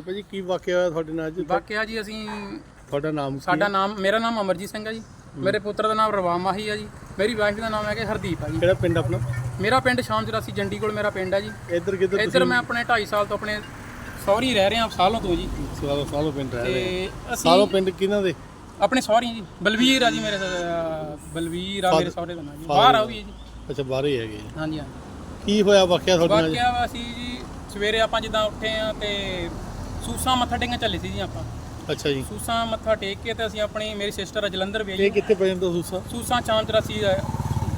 ਹਾਂਜੀ ਭਾਜੀ ਕੀ ਵਾਕਿਆ ਹੋਇਆ ਤੁਹਾਡੇ ਨਾਲ ਅੱਜ ਵਾਕਿਆ ਜੀ ਅਸੀਂ ਤੁਹਾਡਾ ਨਾਮ ਕੀ ਸਾਡਾ ਨਾਮ ਮੇਰਾ ਨਾਮ ਅਮਰਜੀਤ ਸਿੰਘ ਹੈ ਜੀ। ਮੇਰੇ ਪੁੱਤਰ ਦਾ ਨਾਮ ਰਵਾਮ ਮਾਹੀ ਹੈ ਜੀ। ਮੇਰੀ ਵਾਈਫ ਦਾ ਨਾਮ ਹੈਗਾ ਹਰਦੀਪ ਹੈ ਜੀ। ਕਿਹੜਾ ਪਿੰਡ ਆਪਣਾ? ਮੇਰਾ ਪਿੰਡ ਸ਼ਾਮ 84 ਜੰਡੀ ਕੋਲ ਮੇਰਾ ਪਿੰਡ ਹੈ ਜੀ। ਇੱਧਰ ਕਿੱਧਰ ਇੱਧਰ ਮੈਂ ਆਪਣੇ 2.5 ਸਾਲ ਤੋਂ ਆਪਣੇ ਸਹੁਰੀ ਰਹਿ ਰਿਹਾ ਸਾਲੋਂ ਤੋਂ ਜੀ। ਸਾਲੋ ਸਾਲੋ ਪਿੰਡ ਰਹਿ ਰਹੇ ਤੇ ਸਾਲੋ ਪਿੰਡ ਕਿਹਨਾਂ ਦੇ? ਆਪਣੇ ਸਹੁਰੀ ਜੀ। ਬਲਵੀਰ ਆ ਜੀ ਮੇਰੇ ਬਲਵੀਰ ਆ ਮੇਰੇ ਸਹੁਰੇ ਦਾ ਨਾਮ ਜੀ। ਬਾਹਰ ਆ ਉਹ ਵੀ ਹੈ ਜੀ। ਅੱਛਾ ਬਾਹਰ ਹੀ ਹੈਗੇ। ਜੀ। ਹਾਂਜੀ ਹਾਂਜੀ। ਕੀ ਹੋਇਆ ਵਾਕਿਆ ਤੁਹਾਡੇ ਨਾਲ? ਵਾਕਿਆ ਵਾ ਅਸੀਂ ਜੀ ਸਵੇਰੇ ਆਪਾਂ ਜਿੱਦਾਂ ਉੱਠੇ ਆ ਤੇ ਸੂਸਾਂ ਮੱਥਾ ਟੇਕਣ ਚੱਲੇ ਸੀ ਜੀ ਆਪਾਂ। ਅੱਛਾ ਜੀ। ਸੂਸਾਂ ਮੱਥਾ ਟੇਕ ਕੇ ਤੇ ਅਸੀਂ ਆਪਣੀ ਮੇਰੀ ਸਿਸਟਰ ਜਲੰਧਰ ਵੀ ਇਹ ਕਿੱਥੇ ਪੈ ਜਾਂਦਾ ਸੂਸਾ? ਸੂਸਾਂ 84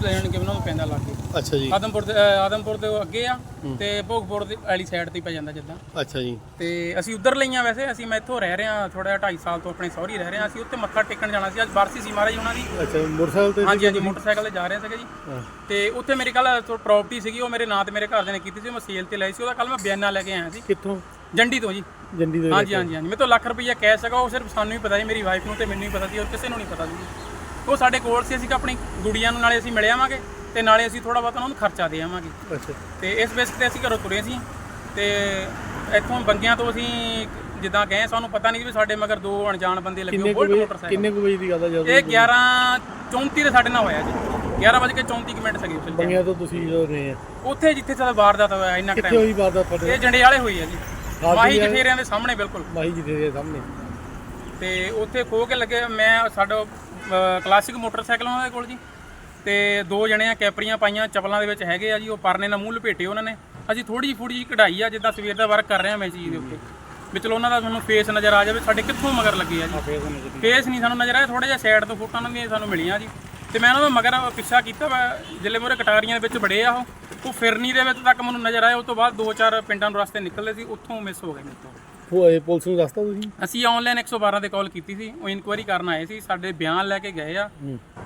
ਲੈਣ ਕੇ ਉਹਨਾਂ ਨੂੰ ਪੈਂਦਾ ਲਾਗੇ ਅੱਛਾ ਜੀ। ਆਦਮਪੁਰ ਦੇ ਅਹ ਆਦਮਪੁਰ ਦੇ ਅੱਗੇ ਆ ਤੇ ਭੋਗਪੁਰ ਦੀ ਵਾਲੀ ਸਾਈਡ ਤੇ ਹੀ ਪੈ ਜਾਂਦਾ ਜਿੱਦਾਂ। ਅੱਛਾ ਜੀ। ਤੇ ਅਸੀਂ ਉਧਰ ਲਈਆਂ ਵੈਸੇ ਅਸੀਂ ਮੈਂ ਇੱਥੋਂ ਰਹਿ ਰਿਹਾ ਥੋੜਾ 2.5 ਸਾਲ ਤੋਂ ਆਪਣੇ ਸਹੁਰੀ ਰਹਿ ਰਿਹਾ ਅਸੀਂ ਉੱਥੇ ਮੱਥਾ ਟੇਕਣ ਜਾਣਾ ਸੀ ਅੱਜ ਬਰਸੀ ਸੀ ਮਹਾਰਾਜ ਉਹਨਾਂ ਦੀ। ਅੱਛਾ ਮੋਟਰਸਾਈਕਲ ਤੇ ਹਾਂਜੀ ਹਾਂਜੀ ਮੋਟਰਸਾਈਕਲ ਤੇ ਜਾ ਰਹੇ ਸੀਗੇ ਜੀ। ਹਾਂ। ਤੇ ਉੱਥੇ ਮੇਰੀ ਕੱਲ ਪ੍ਰਾਪਰਟੀ ਸੀਗੀ ਉਹ ਮੇਰੇ ਨਾਂ ਤੇ ਮੇਰੇ ਘਰਦਿਆਂ ਨੇ ਕੀਤੀ ਸੀ ਮੈਂ ਸੇਲ ਤੇ ਲਈ ਸੀ ਉਹਦਾ ਕੱਲ ਮੈਂ ਬਿਆਨਾ ਲੈ ਕੇ ਆਇਆ ਸੀ। ਕਿੱਥੋਂ? ਜੰਡੀ ਤੋਂ ਜੀ। ਜੰਡੀ ਦੇ ਹਾਂਜੀ ਹਾਂਜੀ ਹਾਂਜੀ। ਮੇਰੇ ਤੋਂ ਲੱਖ ਰੁਪਈਆ ਕੈਸ਼ ਹੈਗਾ ਉਹ ਸਿਰਫ ਸਾਨੂੰ ਹੀ ਪਤਾ ਸੀ ਮੇਰੀ ਵਾਈਫ ਨੂੰ ਤੇ ਮੈਨੂੰ ਹੀ ਪਤਾ ਸੀ ਔਰ ਕਿਸੇ ਨੂੰ ਨਹੀਂ ਪਤਾ ਸੀ ਉਹ ਸਾਡੇ ਕੋਲ ਸੀ ਅਸੀਂ ਕਿ ਆਪਣੀ ਗੁੜੀਆਂ ਨੂੰ ਨਾਲੇ ਅਸੀਂ ਮਿਲ ਆਵਾਂਗੇ ਤੇ ਨਾਲੇ ਅਸੀਂ ਥੋੜਾ ਬਹੁਤ ਉਹਨਾਂ ਨੂੰ ਖਰਚਾ ਦੇ ਆਵਾਂਗੇ। ਅੱਛਾ। ਤੇ ਇਸ ਬੇਸ ਤੇ ਅਸੀਂ ਘਰੋਂ ਤੁਰੇ ਸੀ। ਤੇ ਇੱਥੋਂ ਬੰਗਿਆਂ ਤੋਂ ਅਸੀਂ ਜਿੱਦਾਂ ਗਏ ਸਾਨੂੰ ਪਤਾ ਨਹੀਂ ਵੀ ਸਾਡੇ ਮਗਰ ਦੋ ਅਣਜਾਣ ਬੰਦੇ ਲੱਗੇ ਬੁਲਟ ਮੋਟਰਸਾਈਕਲ ਕਿੰਨੇ ਕੁ ਵਜੇ ਦੀ ਗੱਲ ਹੈ ਜਦੋਂ ਇਹ 11:34 ਦੇ ਸਾਡੇ ਨਾਲ ਹੋਇਆ ਜੀ। 11 ਵਜੇ ਕੇ 34 ਕੁ ਮਿੰਟ ਉਸ ਵੇਲੇ ਬੰਗਿਆ ਤੋਂ ਤੁਸੀਂ ਜਦੋਂ ਰਹੇ ਆ। ਉੱਥੇ ਜਿੱਥੇ ਸਾਡਾ ਵਾਰਦਾਤ ਹੋਇਆ ਇੰਨਾ ਕਿੱਥੇ ਟਾਈਮ ਹੋਈ ਵਾਰਦਾਤ ਤੁਹਾਡੇ ਇਹ ਜੰਡੇ ਵਾਲੇ ਹੋਈ ਹੈ ਜੀ। ਮਾਹੀ? ਜਠੇਰਿਆਂ ਦੇ ਸਾਹਮਣੇ ਬਿਲਕੁਲ। ਮਾਹੀ ਜੀ ਦੇ ਸਾਹਮਣੇ। ਤੇ ਉੱਥੇ ਖੋ ਕੇ ਲੱਗੇ ਮੈਂ ਸਾਡਾ ਕਲਾਸਿਕ ਮੋਟਰਸਾਈਕਲ ਉਹਨਾਂ ਦੇ ਕੋਲ ਜੀ। ਤੇ ਦੋ ਜਣੇ ਆ ਕੈਪਰੀਆਂ ਪਾਈਆਂ ਚਪਲਾਂ ਦੇ ਵਿੱਚ ਹੈਗੇ ਆ ਜੀ ਉਹ ਪਰਨੇ ਨਾਲ ਮੂੰਹ ਲਪੇਟੇ ਉਹਨਾਂ ਨੇ। ਅਸੀਂ ਥੋੜੀ ਜਿਹੀ ਫੁੜੀ ਜਿਹੀ ਕਢਾਈ ਆ ਜਿੱਦਾਂ ਸਵੇਰ ਦਾ ਵਰਕ ਕਰ ਰਹੇ ਆ ਮੈਂ ਚੀਜ਼ ਦੇ ਉੱਤੇ। ਵੀ ਚਲੋ ਉਹਨਾਂ ਦਾ ਤੁਹਾਨੂੰ ਫੇਸ ਨਜ਼ਰ ਆ ਜਾਵੇ ਸਾਡੇ ਕਿੱਥੋਂ ਮਗਰ ਲੱਗੇ ਆ ਜੀ। ਫੇਸ ਨਹੀਂ ਸਾਨੂੰ ਨਜ਼ਰ ਆਇਆ ਥੋੜਾ ਜਿਹਾ ਸਾਈਡ ਤੋਂ ਫੋਟੋਆਂ ਵੀ ਸਾਨੂੰ ਮਿਲੀਆਂ ਜੀ। ਤੇ ਮੈਂ ਉਹਨਾਂ ਦਾ ਮਗਰ ਪਿੱਛਾ ਕੀਤਾ ਵਾ ਜਿੱਲੇ ਮੋਰੇ ਕਟਾਰੀਆਂ ਦੇ ਵਿੱਚ ਬੜੇ ਆ ਉਹ। ਉਹ ਫਿਰਨੀ ਦੇ ਵਿੱਚ ਤੱਕ ਮੈਨੂੰ ਨਜ਼ਰ ਆਇਆ ਉਸ ਤੋਂ ਬਾਅਦ ਦੋ ਚਾਰ ਪਿੰਡਾਂ ਨੂੰ ਰਸਤੇ ਨਿਕਲਦੇ ਸੀ ਉੱਥੋਂ ਮਿਸ ਹੋ ਗਏ ਮੇਰੇ ਤੋਂ। ਉਹ ਇਹ ਪੁਲਿਸ ਨੂੰ ਦੱਸਤਾ ਤੁਸੀਂ? ਅਸੀਂ ਆਨਲਾਈਨ 112 ਤੇ ਕਾਲ ਕੀਤੀ ਸੀ ਉਹ ਇਨਕੁਆਇਰੀ ਕਰਨ ਆਏ ਸੀ ਸਾਡੇ ਬਿਆਨ ਲੈ ਕੇ ਗਏ ਆ।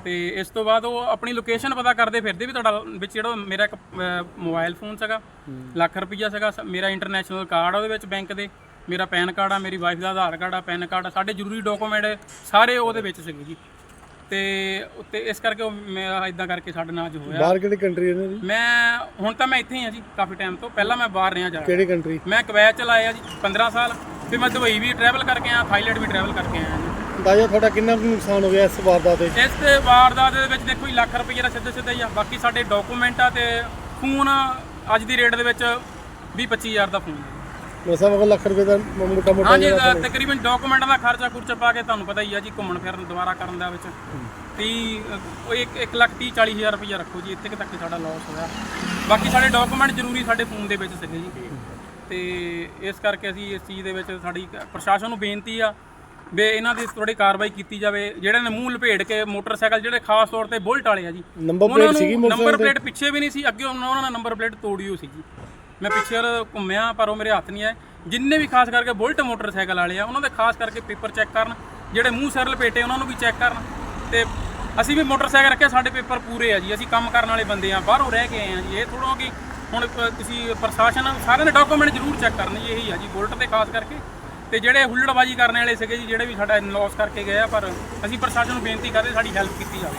ਤੇ ਇਸ ਤੋਂ ਬਾਅਦ ਉਹ ਆਪਣੀ ਲੋਕੇਸ਼ਨ ਪਤਾ ਕਰਦੇ ਫਿਰਦੇ ਵੀ ਤੁਹਾਡਾ ਵਿੱਚ ਜਿਹੜਾ ਮੇਰਾ ਇੱਕ ਮੋਬਾਈਲ ਫੋਨ ਸੀਗਾ ਲੱਖ ਰੁਪਈਆ ਸੀਗਾ ਮੇਰਾ ਇੰਟਰਨੈਸ਼ਨਲ ਕਾਰਡ ਆ ਉਹਦੇ ਵਿੱਚ ਬੈਂਕ ਦੇ ਮੇਰਾ ਪੈਨ ਕਾਰਡ ਆ ਮੇਰੀ ਵਾਈਫ ਦਾ ਆਧਾਰ ਕਾਰਡ ਆ ਪੈਨ ਕਾਰਡ ਆ ਸਾਡੇ ਜ਼ਰੂਰੀ ਡਾਕੂਮੈਂਟ ਸਾਰੇ ਉਹਦੇ ਵਿੱਚ ਸੀਗੇ ਜੀ। ਤੇ ਉੱਤੇ ਇਸ ਕਰਕੇ ਉਹ ਮੈਂ ਇਦਾਂ ਕਰਕੇ ਸਾਡੇ ਨਾਲ ਅੱਜ ਹੋਇਆ। ਬਾਹਰ ਕਿਹੜੀ ਕੰਟਰੀ ਇਹਨਾਂ ਦੀ? ਮੈਂ ਹੁਣ ਤਾਂ ਮੈਂ ਇੱਥੇ ਹੀ ਆ ਜੀ ਕਾਫੀ ਟਾਈਮ ਤੋਂ। ਪਹਿਲਾਂ ਮੈਂ ਬਾਹਰ ਰਿਹਾ ਜਾ ਕਿਹੜੀ ਕੰਟਰੀ ਮੈਂ ਕੁਵੈਤ ਚ ਲਾਇਆ ਜੀ 15 ਸਾਲ। ਫਿਰ ਮੈਂ ਦੁਬਈ ਵੀ ਟਰੈਵਲ ਕਰਕੇ ਆਇਆ ਥਾਈਲੈਂਡ ਵੀ ਟਰੈਵਲ ਕਰਕੇ ਆਇਆ ਜੀ। ਅੰਦਾਜ਼ਾ ਤੁਹਾਡਾ ਕਿੰਨਾ ਕੁ ਨੁਕਸਾਨ ਹੋ ਗਿਆ ਇਸ ਵਾਰਦਾਤ ਤੇ ਇਸ ਤੇ ਵਾਰਦਾਤ ਦੇ ਵਿੱਚ ਦੇਖੋ ਜੀ ਲੱਖ ਰੁਪਏ ਦਾ ਸਿੱਧੇ ਸਿੱਧਾ ਹੀ ਆ। ਬਾਕੀ ਸਾਡੇ ਡਾਕੂਮੈਂਟ ਆ ਤੇ ਫੋਨ ਅੱਜ ਦੀ ਰੇਟ ਦੇ ਵਿੱਚ 20 25000 ਦਾ ਫੋਨ ਹੈ ਮਸਾ ਮਗਰ ਲੱਖ ਰੁਪਏ ਦਾ ਮੋਟਾ ਮੋਟਾ ਹਾਂਜੀ ਅ, ਤਕਰੀਬਨ ਡਾਕੂਮੈਂਟਾਂ ਦਾ ਖਰਚਾ ਖੁਰਚਾ ਪਾ ਕੇ ਤੁਹਾਨੂੰ ਪਤਾ ਹੀ ਆ ਜੀ ਘੁੰਮਣ ਫਿਰਨ ਦੁਬਾਰਾ ਕਰਨ ਦਾ ਵਿੱਚ। 30 ਅ, ਉਹ 1 ਲੱਖ 30 40 ਹਜ਼ਾਰ ਰੁਪਇਆ ਰੱਖੋ ਜੀ ਇੱਥੇ ਕੁ ਤੱਕ ਹੀ ਸਾਡਾ ਲਾਸ ਹੋਇਆ। ਬਾਕੀ ਸਾਡੇ ਡਾਕੂਮੈਂਟ ਜ਼ਰੂਰੀ ਸਾਡੇ ਫੋਨ ਦੇ ਵਿੱਚ ਸੀਗੇ ਜੀ। ਤੇ ਇਸ ਕਰਕੇ ਅਸੀਂ ਇਸ ਚੀਜ਼ ਦੇ ਵਿੱਚ ਸਾਡੀ ਪ੍ਰਸ਼ਾਸਨ ਨੂੰ ਬੇਨਤੀ ਆ ਵੀ ਇਹਨਾਂ ਦੀ ਥੋੜੀ ਕਾਰਵਾਈ ਕੀਤੀ ਜਾਵੇ। ਜਿਹੜੇ ਨੇ ਮੂੰਹ ਲਪੇਟ ਕੇ ਮੋਟਰਸਾਈਕਲ ਜਿਹੜੇ ਖਾਸ ਤੌਰ ਤੇ ਬੁਲਟ ਵਾਲੇ ਆ ਜੀ ਨੰਬਰ ਪਲੇਟ ਸੀਗੀ ਨੂੰ ਨੰਬਰ ਮੋਟਰਸਾਈਕਲ ਪਲੇਟ ਪਿੱਛੇ ਵੀ ਨਹੀਂ ਸੀ ਅੱਗੇ ਉਹਨਾਂ ਉਹਨਾਂ ਨੇ ਨੰਬਰ ਪਲੇਟ ਤੋੜੀ ਹੋਈ ਸੀ ਜੀ। ਮੈਂ ਪਿੱਛੇ ਵੱਲ ਘੁੰਮਿਆ, ਪਰ ਉਹ ਮੇਰੇ ਹੱਥ ਨਹੀਂ ਆਏ। ਜਿੰਨੇ ਵੀ ਖਾਸ ਕਰਕੇ ਬੁਲਟ ਮੋਟਰਸਾਈਕਲ ਵਾਲੇ ਆ, ਉਹਨਾਂ ਦੇ ਖਾਸ ਕਰਕੇ ਪੇਪਰ ਚੈੱਕ ਕਰਨ, ਜਿਹੜੇ ਮੂੰਹ ਸਿਰ ਲਪੇਟੇ ਉਹਨਾਂ ਨੂੰ ਵੀ ਚੈੱਕ ਕਰਨ। ਤੇ ਅਸੀਂ ਵੀ ਮੋਟਰਸਾਈਕਲ ਰੱਖਿਆ, ਸਾਡੇ ਪੇਪਰ ਪੂਰੇ ਆ ਜੀ। ਅਸੀਂ ਕੰਮ ਕਰਨ ਵਾਲੇ ਬੰਦੇ ਆ, ਬਾਹਰੋਂ ਰਹਿ ਕੇ ਆਏ ਆ ਜੀ। ਇਹ ਥੋੜ੍ਹਾ ਕਿ ਹੁਣ ਤੁਸੀਂ ਪ੍ਰਸ਼ਾਸਨ ਸਾਰਿਆਂ ਦੇ ਡਾਕੂਮੈਂਟ ਜ਼ਰੂਰ ਚੈੱਕ ਕਰਨ, ਜੀ, ਇਹੀ ਆ ਜੀ, ਬੁਲਟ ਤੇ ਖਾਸ ਕਰਕੇ। ਤੇ ਜਿਹੜੇ ਹੁੱਲੜਬਾਜੀ ਕਰਨ ਵਾਲੇ ਸੀਗੇ ਜੀ, ਜਿਹੜੇ ਵੀ ਸਾਡਾ ਲਾਸ ਕਰਕੇ ਗਏ ਆ, ਪਰ ਅਸੀਂ ਪ੍ਰਸ਼ਾਸਨ ਨੂੰ ਬੇਨਤੀ ਕਰਦੇ, ਸਾਡੀ ਹੈਲਪ ਕੀਤੀ ਜਾਵੇ।